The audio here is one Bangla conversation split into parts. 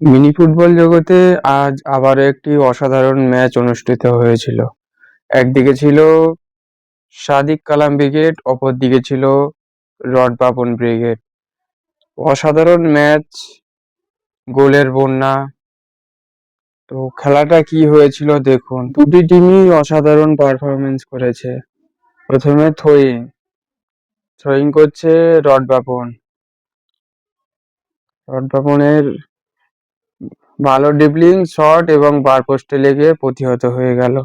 মিনি ফুটবল জগতে আজ আবার একটি অসাধারণ ম্যাচ অনুষ্ঠিত হয়েছিল। একদিকে ছিল সাদিক কালাম ব্রিগেড, অপরদিকে ছিল রড পাপন ব্রিগেড। অসাধারণ ম্যাচ, গোলের বন্যা। তো খেলাটা কি হয়েছিল দেখুন। দুটি টিমই অসাধারণ পারফরমেন্স করেছে। প্রথমে থ্রোয়িং থ্রোয়িং করছে রড পাপন। রড পাপনের ভালো ডিবলিং শট এবং বার পোস্টে লেগে প্রতিহত হয়ে গেল।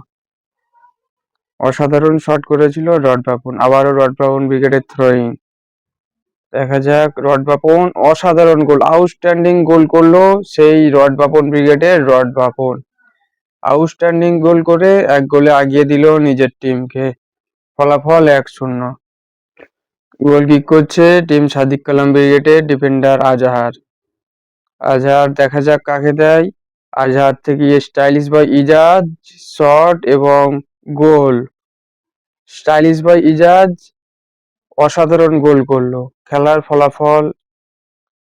অসাধারণ শট করেছিল রড পাপন আবারও রড পাপন উইকেটের থ্রোয়িং দেখা যাক, রড বাপন অসাধারণ গোল আউটস্ট্যান্ডিং গোল করল সেই রড বাপন ব্রিগেডের রড বাপন। আউটস্ট্যান্ডিং গোল করে এক গোলে আগিয়ে দিল নিজের টিমকে ফলাফল এক শূন্য। গোল কিক করছে টিম সাদিক কালাম ব্রিগেডের ডিফেন্ডার আজাহার। আজহার দেখা যাক কাকে দেয়। আজহার থেকে স্টাইলিশ বাই ইজাজ শট এবং গোল। স্টাইলিশ বাই ইজাজ অসাধারণ গোল করল। খেলার ফলাফল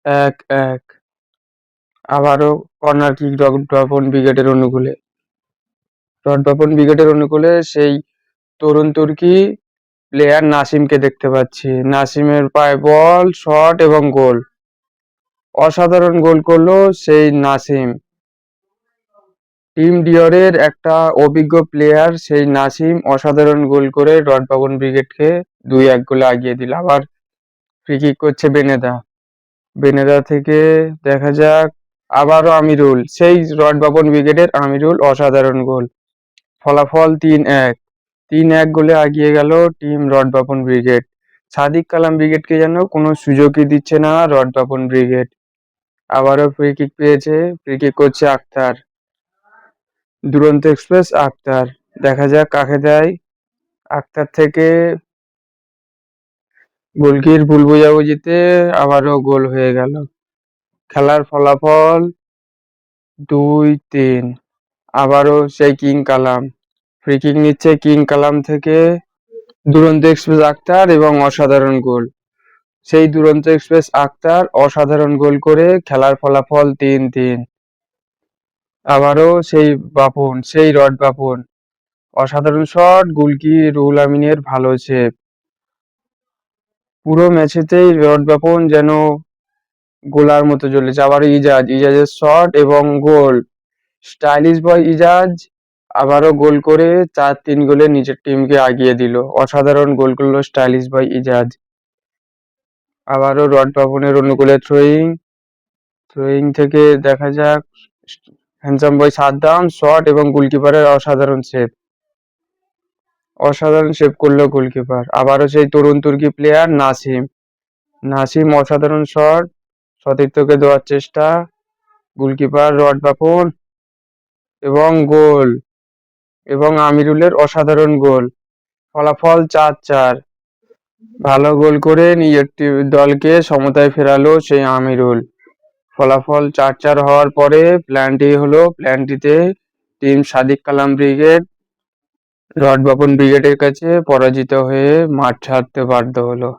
এক এক। আবারও কর্নার কিক ড্রপন ব্রিগেডের অনুকূলে। ড্রপন ব্রিগেডের অনুকূলে সেই তরুণ তুর্কি প্লেয়ার নাসিমকে দেখতে পাচ্ছি। নাসিমের পায়ে বল শট এবং গোল। অসাধারণ গোল করল সেই নাসিম। টিম ডিওরের একটা অভিজ্ঞ প্লেয়ার সেই নাসিম অসাধারণ গোল করে রড পাবন ব্রিগেডকে দুই এক গোলে আগিয়ে দিল। আবার ফ্রি কিক করছে বেনেদা। বেনেদা থেকে দেখা যাক, আবারও আমিরুল। সেই রড বাবন ব্রিগেডের আমিরুল অসাধারণ গোল। ফলাফল তিন এক তিন এক গোলে আগিয়ে গেল team Rod Bapon brigade. Sadiq Kalam ব্রিগেডকে যেন কোনো সুযোগই দিচ্ছে না রড বাপন ব্রিগেড। আবারও ফ্রি কিক পেয়েছে। ফ্রি কিক করছে আক্তার। দুরন্ত এক্সপ্রেস আক্তার। দেখা যাক কাকে দেয়। আক্তার থেকে গোলকির ভুল বোঝাবুঝিতে আবারও গোল হয়ে গেল। খেলার ফলাফল দুই তিন। আবারও সেই কিং কালাম। ফ্রি কিক নিচ্ছে কিং কালাম থেকে দুরন্ত এক্সপ্রেস আক্তার এবং অসাধারণ গোল। সেই দুরন্ত এক্সপ্রেস আক্তার অসাধারণ গোল করে খেলার ফলাফল তিন তিন। আবারও সেই বাপন, সেই রড বাপন। অসাধারণ শট গুলকি রুহুল আমিনের ভালো সেভ। পুরো ম্যাচেতেই রড বাপন যেন গোলার মতো চলেছে আবারও ইজাজ, ইজাজের শট এবং গোল। স্টাইলিশ বয় ইজাজ আবারও গোল করে চার তিন গোলে নিজের টিমকে আগিয়ে দিল। অসাধারণ গোল করল স্টাইলিশ বয় ইজাজ। আবারও রড পাপনের অনুকূলে থ্রোয়িং থ্রোয়িং থেকে দেখা যাক হ্যান্ডসাম বয় সাত ডাউন শট এবং গোলকিপারের অসাধারণ সেভ অসাধারণ সেভ করল গোলকিপার আবারও সেই তরুণ তুর্কি প্লেয়ার নাসিম। নাসিম অসাধারণ শট সতীর্থকে দেওয়ার চেষ্টা গোলকিপার রড বাপন এবং গোল। এবং আমিরুলের অসাধারণ গোল। ফলাফল চার চার। ভালো গোল করে নিজের দলকে সমতায় ফেরালো সেই আমিরুল। ফলাফল চার চার হওয়ার পরে প্ল্যানটি হলো প্ল্যানটিতে team Sadiq Kalam brigade Rod Bapon ব্রিগেডের কাছে পরাজিত হয়ে মাঠ ছাড়তে বাধ্য হলো।